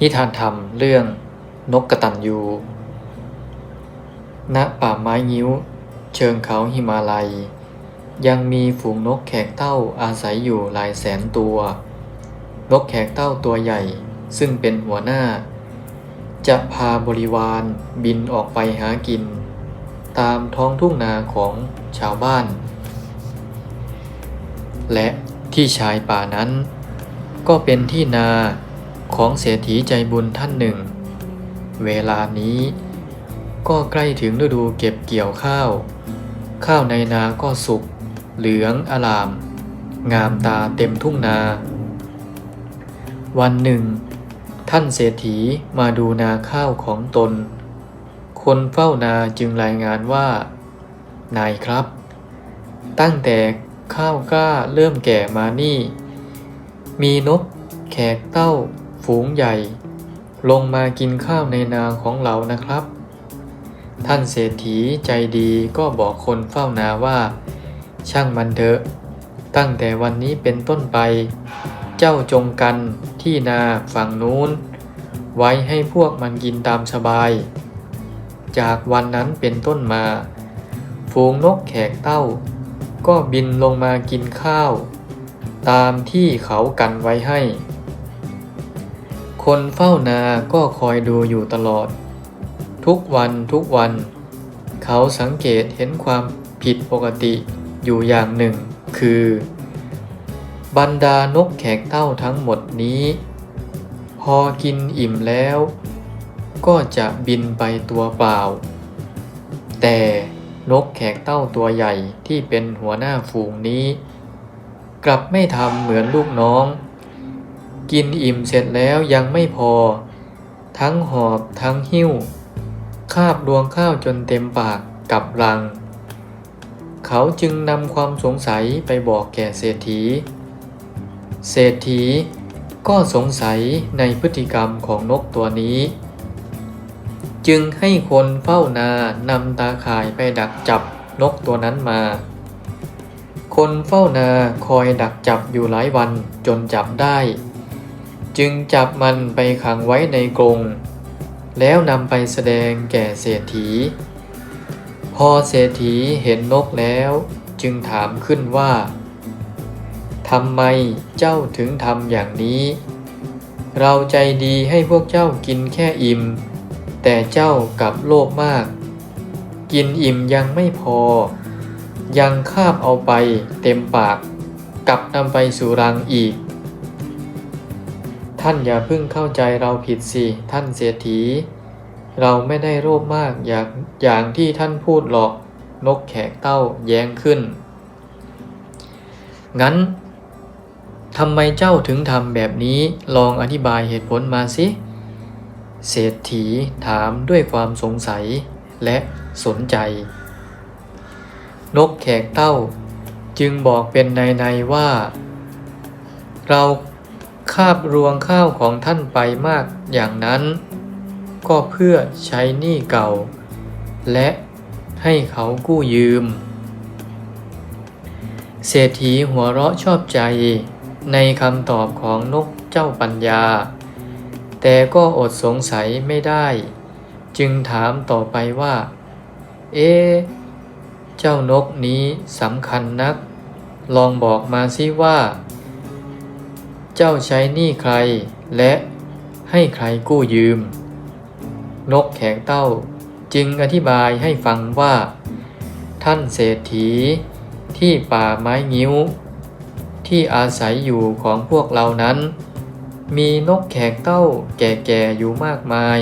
นิทานธรรมเรื่องนกกระตันยูณป่าไม้งิ้ว เชิงเขาหิมาลัย ยังมีฝูงนกแขกเต้าอาศัยอยู่หลายแสนตัว นกแขกเต้าตัวใหญ่ซึ่งเป็นหัวหน้า จะพาบริวารบินออกไปหากิน ตามท้องทุ่งนาของชาวบ้าน และที่ชายป่านั้น ก็เป็นที่นา ของเศรษฐีใจบุญท่านหนึ่ง เวลานี้ก็ใกล้ถึงฤดูเก็บเกี่ยวข้าว ข้าวในนาก็สุก เหลืองอลาม งามตาเต็มทุ่งนา วันหนึ่ง ท่านเศรษฐีมาดูนาข้าวของตน คนเฝ้านาจึงรายงานว่า นายครับ ตั้งแต่ข้าวกล้าเริ่มแก่มานี่ มีนกแขกเต้า ฝูงใหญ่ ลงมากินข้าวในนาของเรานะครับ ท่านเศรษฐีใจดีก็บอกคนเฝ้านาว่า ช่างมันเถอะ ตั้งแต่วันนี้เป็นต้นไป เจ้าจงกันที่นาฝั่งนู้น ไว้ให้พวกมันกินตามสบาย จากวันนั้นเป็นต้นมา ฝูงนกแขกเต้า ก็บินลงมากินข้าว ตามที่เขากันไว้ให้ คนเฝ้านาก็คอยดูอยู่ตลอด ทุกวันทุกวัน เขาสังเกตเห็นความผิดปกติอยู่อย่างหนึ่ง คือ บรรดานกแขกเต้าทั้งหมดนี้ พอกินอิ่มแล้ว ก็จะบินไปตัวเปล่า แต่นกแขกเต้าตัวใหญ่ที่เป็นหัวหน้าฝูงนี้ กลับไม่ทำเหมือนลูกน้อง กินอิ่มเสร็จแล้วยังไม่พอ ทั้งหอบทั้งหิ้ว คาบดวงข้าวจนเต็มปากกับรัง เขาจึงนำความสงสัยไปบอกแก่เศรษฐี เศรษฐีก็สงสัยในพฤติกรรมของนกตัวนี้ จึงให้คนเฝ้านานำตาข่ายไปดักจับนกตัวนั้นมา คนเฝ้านาคอยดักจับอยู่หลายวันจนจับได้ จึงจับมันไปขังไว้ในกรงแล้วนำไปแสดงแก่เศรษฐี พอเศรษฐีเห็นนกแล้วจึงถามขึ้นว่าทำไมเจ้าถึงทำอย่างนี้ เราใจดีให้พวกเจ้ากินแค่อิ่ม แต่เจ้ากลับโลภมาก กินอิ่มยังไม่พอ ยังคาบเอาไปเต็มปากกลับนำไปสู่รังอีก ท่านอย่าเพิ่งเข้าใจเราผิดสิ ท่านเศรษฐี เราไม่ได้โลภมากอย่างอย่างที่ท่านพูดหรอก นกแขกเต้าแย้งขึ้น งั้นทำไมเจ้าถึงทำแบบนี้ ลองอธิบายเหตุผลมาสิ เศรษฐีถามด้วยความสงสัยและสนใจ นกแขกเต้าจึงบอกเป็นในในๆว่า เรา คาบรวงข้าวของท่านไปมากอย่างนั้น ก็เพื่อใช้หนี้เก่า และให้เขากู้ยืม เศรษฐีหัวเราะชอบใจในคำตอบของนกเจ้าปัญญา แต่ก็อดสงสัยไม่ได้ จึงถามต่อไปว่า เอ๊เจ้านกนี้สำคัญนัก ลองบอกมาสิว่า เจ้าใช้หนี้ใคร และให้ใครกู้ยืม นกแขกเต้าจึงอธิบายให้ฟังว่า ท่านเศรษฐี ที่ป่าไม้งิ้ว ที่อาศัยอยู่ของพวกเรานั้น มีนกแขกเต้าแก่ๆอยู่มากมาย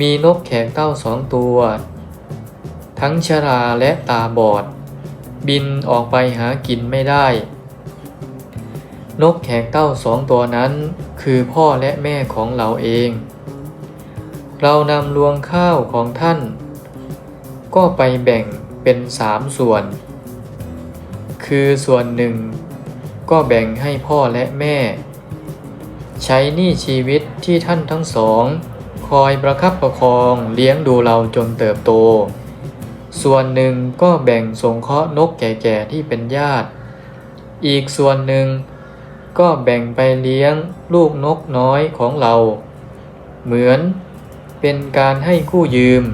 มีนกแขกเต้าสองตัว ทั้งชราและตาบอด บินออกไปหากินไม่ได้ นกแขกเต้าสองตัวนั้น คือพ่อและแม่ของเราเอง เรานำรวงข้าวของท่าน ก็ไปแบ่งเป็นสามส่วน คือส่วนหนึ่ง ก็แบ่งให้พ่อและแม่ ใช้หนี้ชีวิตที่ท่านทั้งสอง คอยประคับประคองเลี้ยงดูเราจนเติบโต ส่วนหนึ่งก็แบ่งสงเคราะห์นกแก่ๆที่เป็นญาติ อีกส่วนหนึ่ง ก็แบ่งไปเลี้ยงลูกนกน้อยของเรา เหมือนเป็นการให้กู้ยืม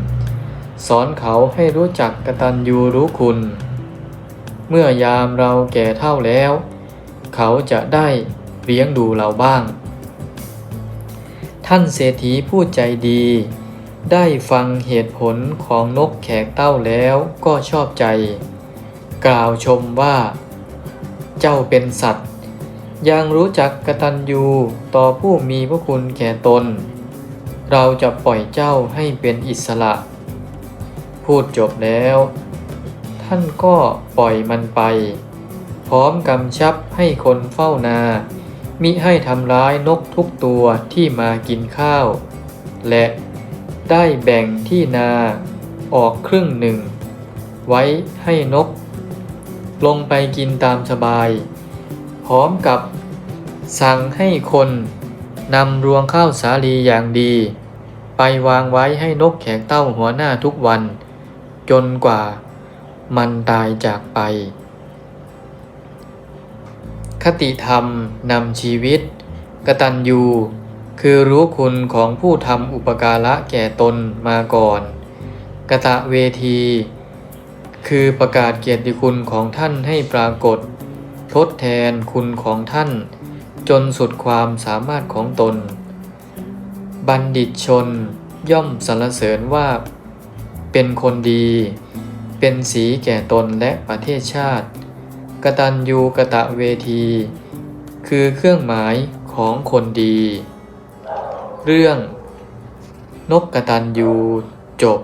สอนเขาให้รู้จักกตัญญูรู้คุณ เมื่อยามเราแก่เท่าแล้ว เขาจะได้เลี้ยงดูเราบ้าง ท่านเศรษฐีผู้ใจดี ได้ฟังเหตุผลของนกแขกเต้าแล้วก็ชอบใจ กล่าวชมว่า เจ้าเป็นสัตว์ ยังรู้จักกตัญญูต่อผู้มีพระคุณแก่ตน เราจะปล่อยเจ้าให้เป็นอิสระ พูดจบแล้ว ท่านก็ปล่อยมันไป พร้อมกำชับให้คนเฝ้านา มิให้ทำร้ายนกทุกตัวที่มากินข้าว และได้แบ่งที่นาออกครึ่งหนึ่ง ไว้ให้นก ลงไปกินตามสบาย พร้อมกับสั่งให้คนนำรวงข้าวสาลีอย่างดี ไปวางไว้ให้นกแขกเต้าหัวหน้าทุกวัน จนกว่ามันตายจากไป คติธรรมนำชีวิต กตัญญูคือรู้คุณของผู้ทำอุปการะแก่ตนมาก่อนกตะเวที คือประกาศเกียรติคุณของท่านให้ปรากฏ ทดแทนคุณของท่าน จนสุดความสามารถของตน บัณฑิตชนย่อมสรรเสริญว่า เป็นคนดี เป็นสีแก่ตนและประเทศชาติ กตัญญูกะตะเวที คือเครื่องหมายของคนดี เรื่อง นกกตัญญูจบ